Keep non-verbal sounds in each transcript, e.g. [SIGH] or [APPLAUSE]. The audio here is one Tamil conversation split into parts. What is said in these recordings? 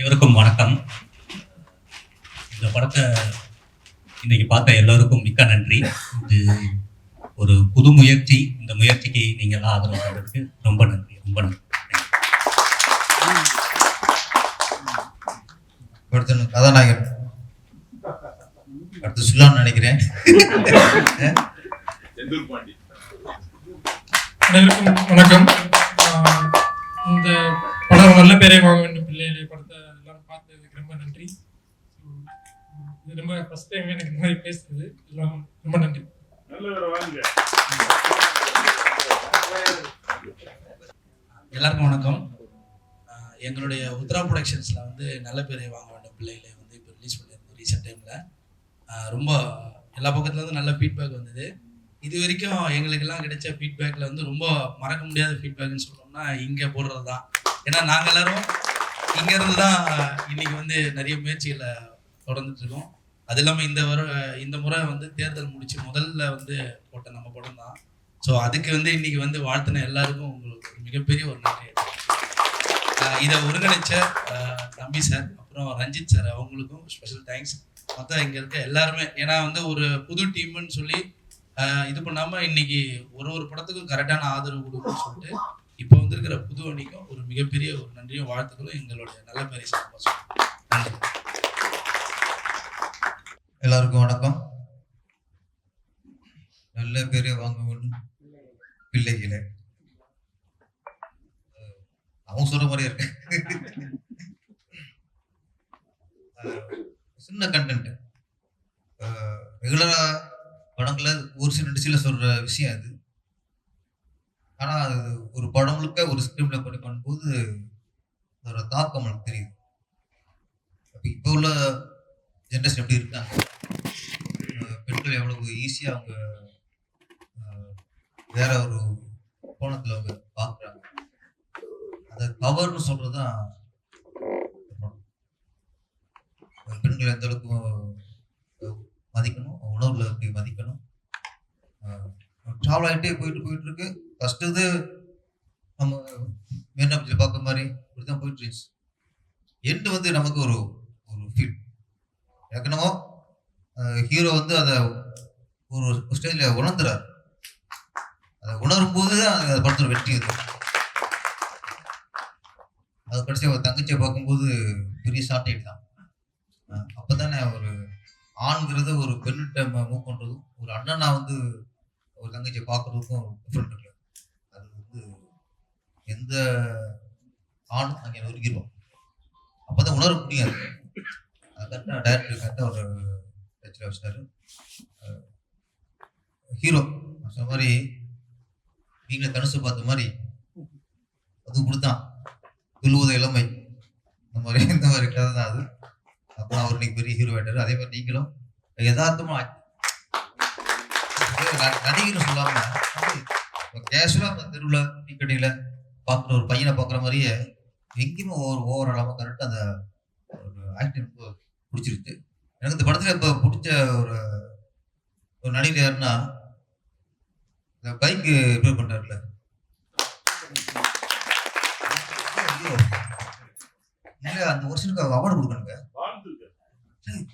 அனைவருக்கும் வணக்கம். இந்த படத்தை இன்னைக்கு பார்த்த எல்லோருக்கும் மிக்க நன்றி. இது ஒரு புது முயற்சி. இந்த முயற்சிக்கு நீங்கள் ஆதரவு தந்ததுக்கு ரொம்ப நன்றி ரொம்ப நன்றி. அடுத்த கதாநாயகன். அடுத்து சொல்லலாம்னு நினைக்கிறேன். [LAUGHS] அனைவருக்கும் வணக்கம். இந்த படம் நல்ல பேரை வாங்க பிள்ளைகளை படத்தை எல்லாரும் பார்த்ததுக்கு ரொம்ப நன்றி. இது ரொம்ப ஃபர்ஸ்ட் டைம் எனக்கு இந்த மாதிரி பேசுறது எல்லாம் ரொம்ப நன்றி. எல்லாருக்கும் வணக்கம். எங்களுடைய உத்ரா ப்ரொடக்ஷன்ஸில் வந்து நல்ல பேரை வாங்க வேண்டும். பிள்ளைகளை வந்து இப்போ ரிலீஸ் பண்ணியிருந்தோம் ரீசெண்ட் டைமில் ரொம்ப எல்லா பக்கத்துலேருந்து நல்ல ஃபீட்பேக் வந்தது. இது வரைக்கும் எங்களுக்கெல்லாம் கிடைச்ச ஃபீட்பேக்கில் வந்து ரொம்ப மறக்க முடியாத ஃபீட்பேக்னு சொல்கிறோம்னா இங்கே போடுறது தான் ஏன்னா நாங்கள் எல்லாரும் இங்கேருந்து தான் இன்னைக்கு வந்து நிறைய முயற்சிகளை தொடர்ந்துட்டு இருக்கோம் அது இல்லாமல் இந்த வர இந்த முறை வந்து தேர்தல் முடிச்சு முதல்ல வந்து போட்ட நம்ம படம் தான். ஸோ அதுக்கு வந்து இன்னைக்கு வந்து வாழ்த்தின எல்லாருக்கும் உங்களுக்கு ஒரு மிகப்பெரிய ஒரு நன்றி. இதை ஒருங்கிணைச்ச தம்பி சார் அப்புறம் ரஞ்சித் சார் அவங்களுக்கும் ஸ்பெஷல் தேங்க்ஸ் மொத்தம் இங்கே இருக்க எல்லாருமே ஏன்னா வந்து ஒரு புது டீம்னு சொல்லி இது பண்ணாமல் இன்னைக்கு ஒரு ஒரு படத்துக்கும் கரெக்டான ஆதரவு கொடுக்குன்னு சொல்லிட்டு இப்போ வந்திருக்கிற புது அணிக்கும் ஒரு மிகப்பெரிய ஒரு நன்றியும் வாழ்த்துக்களும் எங்களுடைய நல்ல பரிசு நன்றி எல்லாருக்கும் வணக்கம். நல்ல பேரை வாங்க பிள்ளைகளே. அவங்க சொல்ற மாதிரி இருக்கு. சின்ன கண்டென்ட் ரெகுலரா படங்களை ஒரு சில டிசில சொல்ற விஷயம் அது. ஆனா அது ஒரு படம் முழுக்க ஒரு ஸ்கிரீன்ல படி பண்ணும்போது அதோட தாக்கம் நமக்கு தெரியுது. அப்போ இப்போ உள்ள ஜென்ரேஷன் எப்படி இருக்காங்க? பெண்கள் எவ்வளவு ஈஸியாக அவங்க வேற ஒரு கோணத்தில் அவங்க பார்க்குறாங்க. அதை கவர்னு சொல்கிறது தான் பெண்கள் எந்த அளவுக்கு மதிக்கணும்? உணவுல எப்படி மதிக்கணும்? ட்ராவல் ஆகிட்டே போயிட்டு போயிட்டு இருக்கு. ஃபர்ஸ்ட் இது நம்ம மேனாபிச்சில் பார்க்குற மாதிரி இப்படி தான் போயிட்டு இருந்துச்சு. எண்டு வந்து நமக்கு ஒரு ஒரு ஃபீல் ஏற்கனவோ ஹீரோ வந்து அதை ஒரு ஸ்டேஜில் உணர்ந்துறாரு. அதை உணரும் போது தான் அந்த படத்தோட வெற்றி இருக்கும் அது கடைசி ஒரு தங்கச்சியை பார்க்கும்போது பெரிய ஷார்ட் தான். அப்போ தானே ஒரு ஆண்கிறது ஒரு பெண்ணிட்ட மூவ் பண்ணுறதும் ஒரு அண்ணனா வந்து ஒரு தங்கச்சியை பார்க்குறதுக்கும் டிஃப்ரெண்ட் இருக்கு. எந்த ஆணும் அங்கே நொறுக்கிடுவோம் அப்போ தான் உணர முடியாது. கரெக்டாக டேரக்டர் கரெக்டாக ஒரு டச்சில் வச்சிட்டாரு. ஹீரோ சொன்ன மாதிரி நீங்களே தனுசு பார்த்த மாதிரி அதுவும் கொடுத்தான் துழுவத இளமை. இந்த மாதிரி இந்த மாதிரி கதை தான் அது. அப்போ அவர் இன்னைக்கு பெரிய ஹீரோ ஆயிட்டாரு. அதே மாதிரி நீங்களும் யதார்த்தமாக நடிகர் சொல்லாம கேஷுவலாக அந்த தெருவில் டீ கடையில் பார்க்குற ஒரு பையனை பார்க்குற மாதிரியே எங்கேயுமே ஓவர் ஓவர் இல்லாமல் கரெக்டாக அந்த ஒரு ஆக்டிங் பிடிச்சிருக்கு எனக்கு இந்த படத்தில் இப்போ பிடிச்ச ஒரு ஒரு நடிகர் யாருன்னா இந்த பைக்கு ரிப்பேர் பண்ணுறாருல ஐயோ. அந்த வருஷனுக்கு அவார்டு கொடுக்கணுங்க.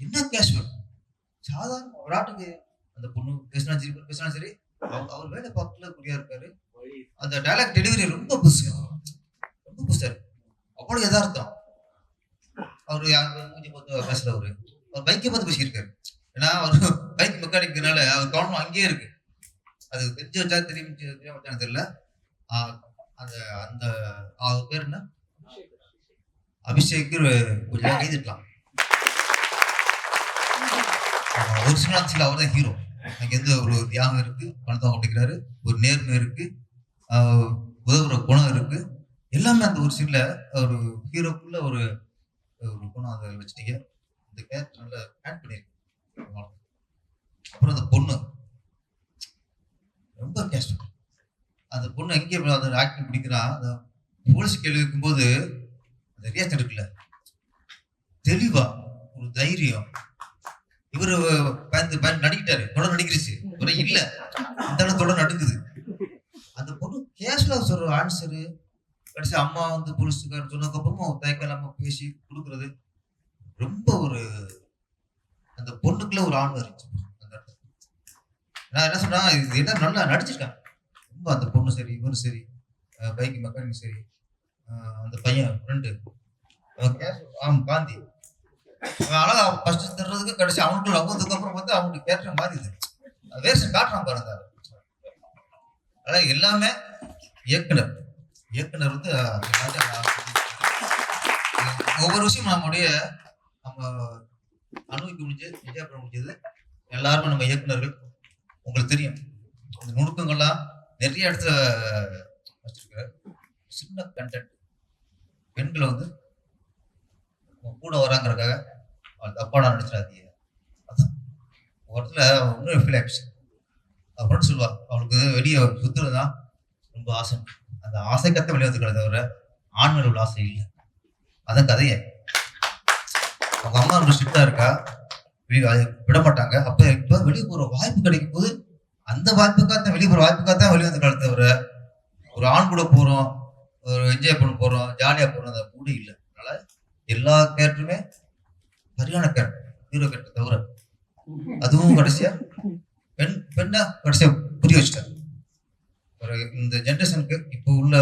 என்ன கேஷுவல் சாதாரண ஒரு ஆட்டுக்கு அந்த பொண்ணு பேசினா சரி பேசினா சரி அவர் வேலை பார்க்கல குறியா இருக்காரு. அந்த டைலாக் டெலிவரி ரொம்ப புதுசு. ரொம்ப புதுசா இருக்கு. அவ்வளவு யதார்த்தம். அவர் மூஞ்சி பார்த்து பேசுகிறவர் அவர். பைக்கை பார்த்து பேசியிருக்காரு ஏன்னா [LAUGHS] அவர் பைக் மெக்கானிக்னால அவர் கவனம் அங்கேயே இருக்கு. அது தெரிஞ்சு வச்சா தெரியும் தெரியாம வச்சான்னு தெரியல. அந்த அந்த அவர் பேர் என்ன? அபிஷேக் கொஞ்சம் கைதிட்டலாம் ஒரு அவர் தான் ஹீரோ எனக்கு எந்த ஒரு தியாகம் இருக்கு? பணத்தை ஓட்டிக்கிறாரு ஒரு நேர்மை இருக்கு. உதவுற குணம் இருக்கு. எல்லாமே அந்த ஒரு சீன்ல ஒரு ஹீரோக்குள்ள ஒரு ஒரு குணம் அதை வச்சுட்டீங்க. இந்த கேரக்டர் நல்லா ஆட் பண்ணியிருக்கு அப்புறம் அந்த பொண்ணு. ரொம்ப கஷ்டம் அந்த பொண்ணு எங்கே அந்த ஆக்டிங் பிடிக்கிறா? அந்த போலீஸ் கேள்வி வைக்கும்போது அந்த ரியாக்ஷன் இருக்குல்ல. தெளிவா ஒரு தைரியம். இவர் பயந்து பயந்து நடிக்கிட்டாரு. தொடர் நடிக்கிருச்சு. இவரை இல்ல. இந்த தொடர் நடக்குது அந்த சொல்ற ஆன்சரு கடைசி அம்மா வந்து போலீஸ்காரர் சொன்னதுக்கப்புறமும் தயக்கம் இல்லாமல் பேசி கொடுக்குறது ரொம்ப ஒரு அந்த பொண்ணுக்குள்ள ஒரு ஆண் இருந்துச்சு. அந்த இடத்துல. நான் என்ன சொன்னா இது என்ன நல்லா நடிச்சிருக்காங்க. ரொம்ப அந்த பொண்ணு சரி இவரும் சரி பைக் மெக்கானிக் சரி அந்த பையன் ஃப்ரெண்டு அவன் காந்தி. அவன் அழகா ஃபர்ஸ்ட் தர்றதுக்கு கடைசி அவனுக்குள்ள லவ்வதுக்கு அப்புறம் வந்து அவனுக்கு கேட்ட மாதிரி இருந்துச்சு வேர்ஷன் காட்டுறான் பாருங்க. அதான் எல்லாமே இயக்குனர். இயக்குனர் வந்து ஒவ்வொரு விஷயம் நம்முடைய நம்ம அனுபவிக்க முடிஞ்சது என்ஜாய் பண்ண முடிஞ்சது. எல்லாருமே நம்ம இயக்குனர்கள் உங்களுக்கு தெரியும். இந்த நுணுக்கங்கள்லாம் நிறைய இடத்துல வச்சிருக்காரு. சின்ன கண்டென்ட் பெண்களை வந்து கூட வராங்கிறதுக்காக அவள் தப்பான நினைச்சிடாதீங்க. அதான். ஒரு இடத்துல இன்னும் ஃபீல் ஆயிடுச்சு. அப்புறம் அவளுக்கு வெளியே சுத்துறது தான் ரொம்ப ஆசை அந்த ஆசைக்கத்த வெளியே வந்துக்கிறத தவிர ஆண்கள் உள்ள ஆசை இல்லை. அதான் கதையே. அவங்க அம்மா ரொம்ப ஸ்ட்ரிக்டா இருக்கா? வெளிய- அது விட மாட்டாங்க. அப்ப இப்ப வெளியே போற வாய்ப்பு கிடைக்கும் போது அந்த வாய்ப்புக்காக வெளியே போற வாய்ப்புக்காக தான் வெளியே வந்து தவிர ஒரு ஆண் கூட போறோம் ஒரு என்ஜாய் பண்ண போறோம் ஜாலியா போறோம் அந்த கூட இல்லை. அதனால எல்லா கேரக்டருமே சரியான கேரக்டர் ஹீரோ கேரக்டர் தவிர அதுவும் கடைசியா பெண் பெண்ணா கடைசியா புரிய வச்சுட்டாங்க. ஒரு இந்த ஜென்ரேஷனுக்கு இப்போ உள்ள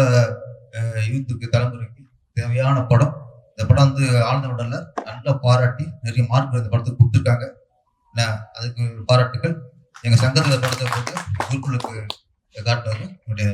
யூத்துக்கு தலைமுறைக்கு தேவையான படம். இந்த படம் வந்து ஆழ்ந்த உடல்ல நல்லா பாராட்டி நிறைய மார்க் இந்த படத்துக்கு கொடுத்துருக்காங்க. நான் அதுக்கு பாராட்டுக்கள். எங்கள் சங்கத்தில் படத்தை போட்டு குருக்குளுக்கு காட்டுறது என்னுடைய